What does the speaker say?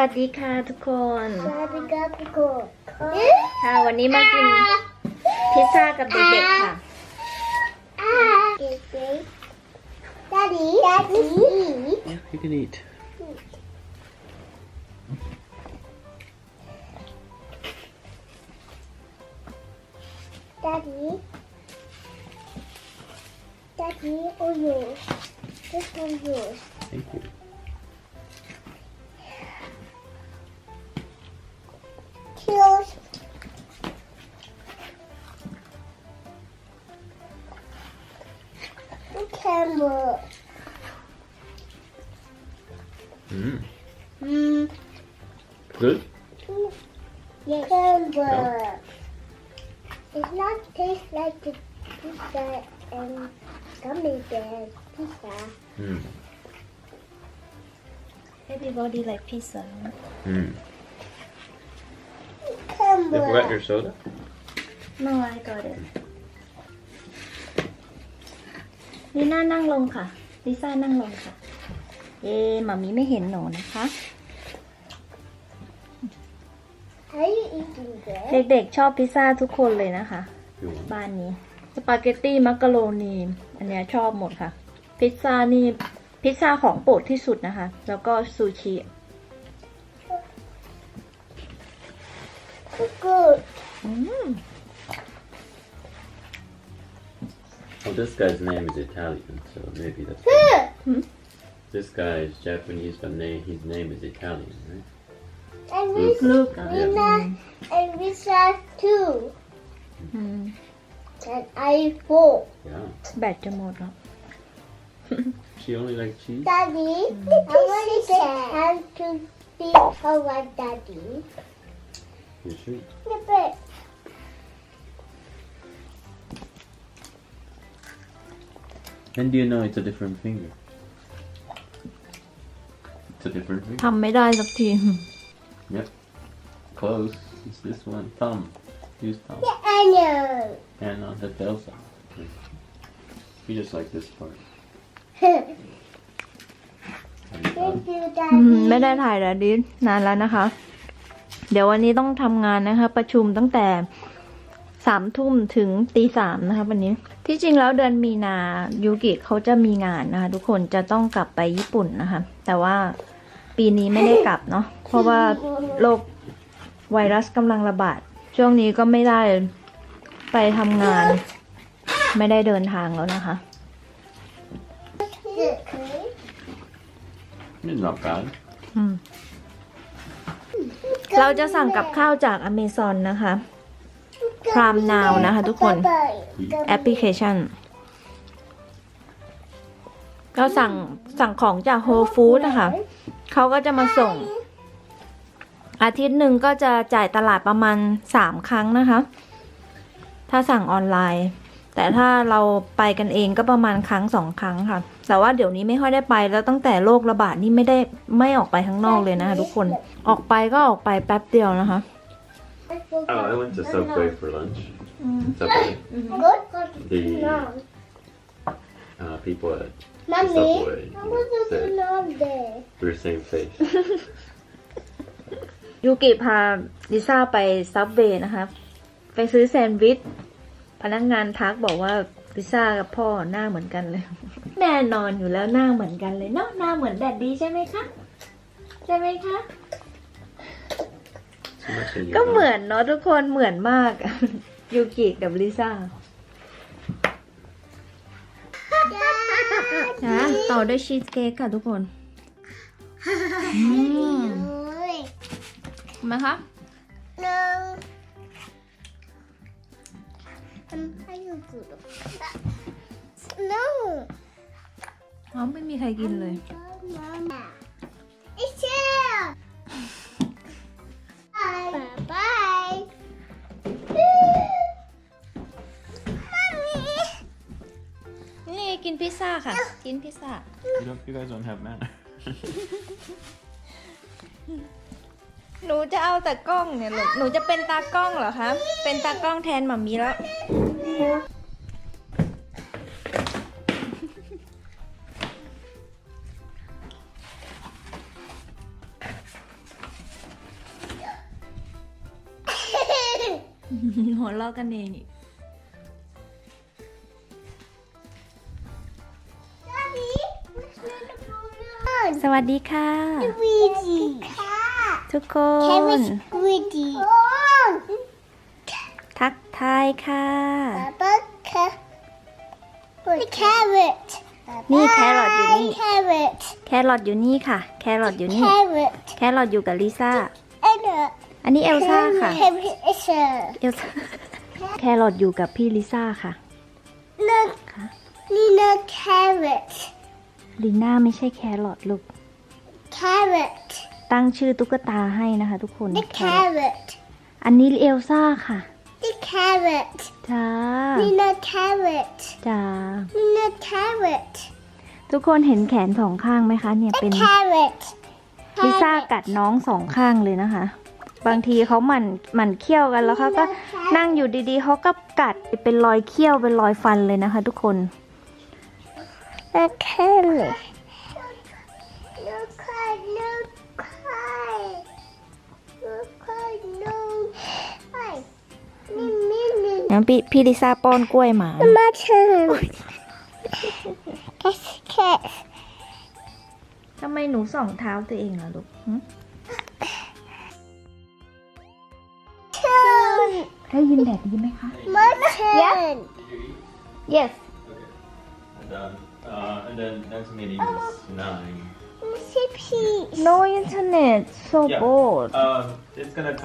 วัสดีค่ะทุกคน Daddy got the gold. ค่ะวันนี้มากินพิซซ่ากับเด็กๆค่ะ Daddy, Daddy, Yeah, you can eat. Daddy, Daddy, oh yours. This one's yours. Thank you. Cheers. Camera. Mm. Mm. Good. Yes. Camera. It's not taste like the pizza and gummy bear pizza. Mm. Everybody like pizza Mm. You Camera. forgot your soda? No I got it ลิน่านั่งลงค่ะ ลิซ่านั่งลงค่ะ เอ๊ะหมามีไม่เห็นหนูนะคะ Are you eating this? เด็กๆชอบพิซซ่าทุกคนเลยนะคะ You want? บ้านนี้ สปาเกตตี้มักกะโรนี อันเนี้ยชอบหมดค่ะ พิซซ่านี่ พิซซ่าของโปรดที่สุดนะคะ แล้วก็ซูชิ Good. Mm. Well, this guy's name is Italian, so maybe that's. Good. This guy is Japanese, but name, his name is Italian, right? And we Luca. Yeah. Mm. and this said two. Mm. And I four. Yeah. Better model. she only likes cheese. Daddy, mm. I want to say how to be our daddy. You should. Flip it. When do you know it's a different finger? It's a different finger. ทำไม่ได้สักที Close. It's this one. Thumb. Use thumb. Yeah, I know. And on the Elsa. You just like this part. Thank And thumb. you, อืม Daddy. ไม่ได้ถ่ายแล้วดินานแล้วนะคะ เดี๋ยววันนี้ต้องทำงานนะคะ ประชุมตั้งแต่สามทุ่มถึงตีสามนะคะวันนี้ ที่จริงแล้วเดือนมีนายูกิเขาจะมีงานนะคะ ทุกคนจะต้องกลับไปญี่ปุ่นนะคะ แต่ว่าปีนี้ไม่ได้กลับเนาะเพราะว่าโรคไวรัสกำลังระบาด ช่วงนี้ก็ไม่ได้ไปทำงาน ไม่ได้เดินทางแล้วนะคะ It's not bad. อืม เราจะสั่งกับข้าวจากอเมซอนนะคะ Prime Now นะคะทุกคนแอปพลิเคชัน เราสั่งสั่งของจาก Whole Food นะคะเขาก็จะมาส่ง อาทิตย์หนึ่งก็จะจ่ายตลาดประมาณสามครั้งนะคะ ถ้าสั่งออนไลน์ แต่ถ้าเราไปกันเองก็ประมาณครั้งสองครั้งค่ะ แต่ว่าเดี๋ยวนี้ไม่ค่อยได้ไปแล้วตั้งแต่โรคระบาดนี่ไม่ได้ไม่ออกไปข้างนอกเลยนะคะทุกคนออกไปก็ออกไปแป๊บเดียวนะคะ Oh, I went to Subway for lunch. Subway. Good. The No. uh, people at Mommy, Subway I want to said do on there. we're same face. ยูกิพาลิซ่าไปซับเวย์นะคะ ไปซื้อแซนด์วิช พนักงานทักบอกว่าลิซ่ากับพ่อหน้าเหมือนกันเลย แน่นอนอยู่แล้วหน้าเหมือนกันเลยเนาะหน้าเหมือนแดดดี้ใช่ไหมคะใช่ไหมคะ So much in your ก็ mouth. เหมือนเนาะทุกคนเหมือนมากยูกิกับลิซ่านะต่อด้วยชีสเค้กค่ะทุกคนอืม Oi. เห็นไหมคะ No. Um, are you good? No. อ๋อไม่มีใครกินเลย Mama. It's here. Bye. Bye. Bye. Mommy. นี่กินพิซซ่าค่ะ กินพิซซ่า You, don't, you guys don't have manner. หนูจะเอาแต่กล้องเนี่ยลูกหนูจะเป็นตากล้องเหรอคะ เป็นตากล้องแทนหมามีแล้วหัาะกันเองอีก Daddy, what's the balloon? สวัสดีค่ะ Squeegee. Cat. ทุกค Carrot น squeegee. ทักทายค่ะ Papa, ca- the carrot. นี่แครอทอยู่นี่ Carrot. แครอทอยู่นี่ค่ะ แครอทอยู่นี่ Carrot. แครอทอยู่กับลิซ่า And a อันนี้เอลซ่าค่ะ carrot is a เอลซ่า แครอทอยู่กับพี่ลิซ่าค่ะ look. Nina carrot. ลีน่าไม่ใช่แครอทลูก Carrot. ตั้งชื่อตุ๊กตาให้นะคะทุกคน The แครอท carrot. อันนี้เอลซ่าค่ะ The carrot. จ้า Nina carrot. จ้า Nina carrot. ทุกคนเห็นแขนสองข้างไหมคะ เนี่ย The เป็น carrot. ลิซ่ากัดน้องสองข้างเลยนะคะ บางทีเขาหมั่นหมั่นเคี้ยวกันแล้วเขาก็นั่งอยู่ดีๆเขาก็กัดเป็นรอยเคี้ยวเป็นรอยฟันเลยนะคะ ทุกคน The carrot. No cry, no cry. No cry, no cry. Me, me, me. งั้นพี่พี่ลิซ่าป้อนกล้วยหมา My turn. Kiss, kiss. ทำไมหนูส่องเท้าตัวเองล่ะลูก ได้ยินแดดดีไหมคะ My turn. yes And, um, uh, and then next meeting is nine. Missy Peach. no internet so Yeah. bored Um, it's gonna